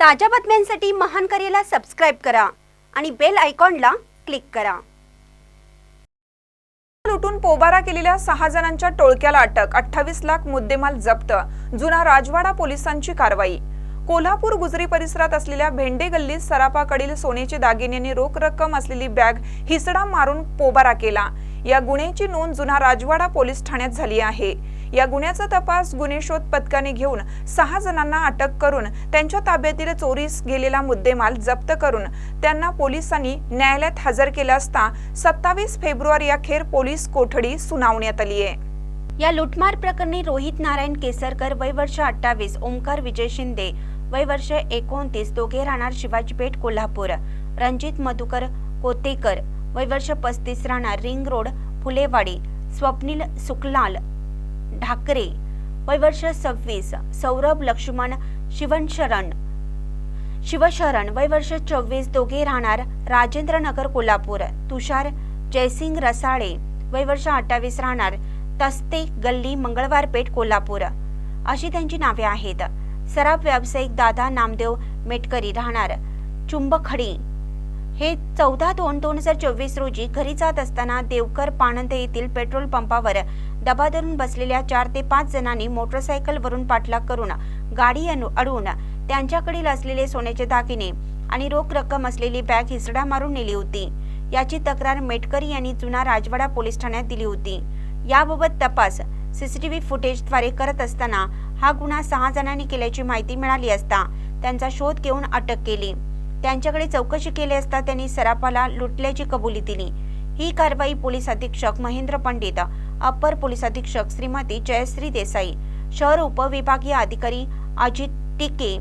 ताज्या बातम्यांसाठी महान करेला सबस्क्राईब करा आणि बेल आयकॉनला क्लिक करा. लुटून पोबारा केलेल्या सहा जणांच्या टोळक्याला अटक अठ्ठावीस लाख मुद्देमाल जप्त जुना राजवाडा पोलिसांची कारवाई. कोल्हापूर गुजरी परिसरात असलेल्या भेंडे गल्लीत सरापाकडील सोन्याचे दागिने रोख रक्कम असलेली बॅग हिसडा मारून पोबारा केला. या गुन्ह्याची नोंद जुना राजवाडा पोलीस ठाण्यात झाली आहे. या गुन्ह्याचा तपास गुन्हे शोध पथकाने घेऊन सहा जणांना अटक करून त्यांच्या ताब्यातील चोरीस गेलेला मुद्देमाल जप्त करून त्यांना पोलिसांनी न्यायालयात हजर केला असता सत्तावीस फेब्रुवारी अखेर पोलीस कोठडी सुनावण्यात आली आहे. या लुटमार प्रकरणी रोहित नारायण केसरकर वय वर्ष अठ्ठावीस ओंकार विजय शिंदे वय वर्ष एकोणतीस दोघे राहणार शिवाजीपेठ कोल्हापूर. रणजित मधुकर कोतेकर वय वर्ष पस्तीस राहणार रिंग रोड फुलेवाडी स्वप्नील सुकलाल ढाकरे वय वर्ष सव्वीस सौरभ लक्ष्मण शिवशरण शिवशरण वय वर्ष चोवीस दोघे राहणार राजेंद्र नगर कोल्हापूर. तुषार जयसिंग रसाळे वय वर्ष अठ्ठावीस राहणार तस्ते गल्ली मंगळवार पेठ कोल्हापूर. अशी त्यांची नावे आहेत. सराफ व्यावसायिक दादा नामदेव मेटकरी राहणार चुंबखडी. हे चौदा दोन दोन हजार चोवीस रोजी घरी जात असताना देवकर पाणंद येथील पेट्रोल पंपावर डबा धरून बसलेल्या चार ते पाच जणांनी मोटरसायकलवरून पाठलाग करून गाडी अडवून त्यांच्याकडील असलेले सोन्याचे दागिने आणि रोख रक्कम असलेली बॅग हिसडा मारून नेली होती. याची तक्रार मेटकरी यांनी जुना राजवाडा पोलीस ठाण्यात दिली होती. याबाबत तपास सीसीटीव्ही फुटेजद्वारे करत असताना हा गुन्हा सहा जणांनी केल्याची माहिती मिळाली असता त्यांचा शोध घेऊन अटक केली. त्यांच्याकडे चौकशी केली असता त्यांनी सराफाला लुटल्याची कबुली दिली. ही कारवाई पोलीस अधीक्षक महेंद्र पंडित अप्पर पोलीस अधीक्षक श्रीमती जयश्री देसाई शहर उपविभागीय अधिकारी अजित टिके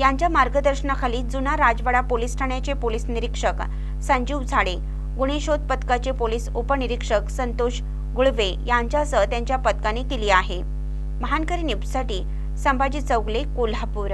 यांच्या मार्गदर्शनाखाली जुना राजवाडा पोलीस ठाण्याचे पोलीस निरीक्षक संजीव झाडे गुन्हे शोध पथकाचे पोलीस उपनिरीक्षक संतोष गुळवे यांच्यासह त्यांच्या पथकाने केली आहे. महानकरी न्यूजसाठी संभाजी चौगले कोल्हापूर.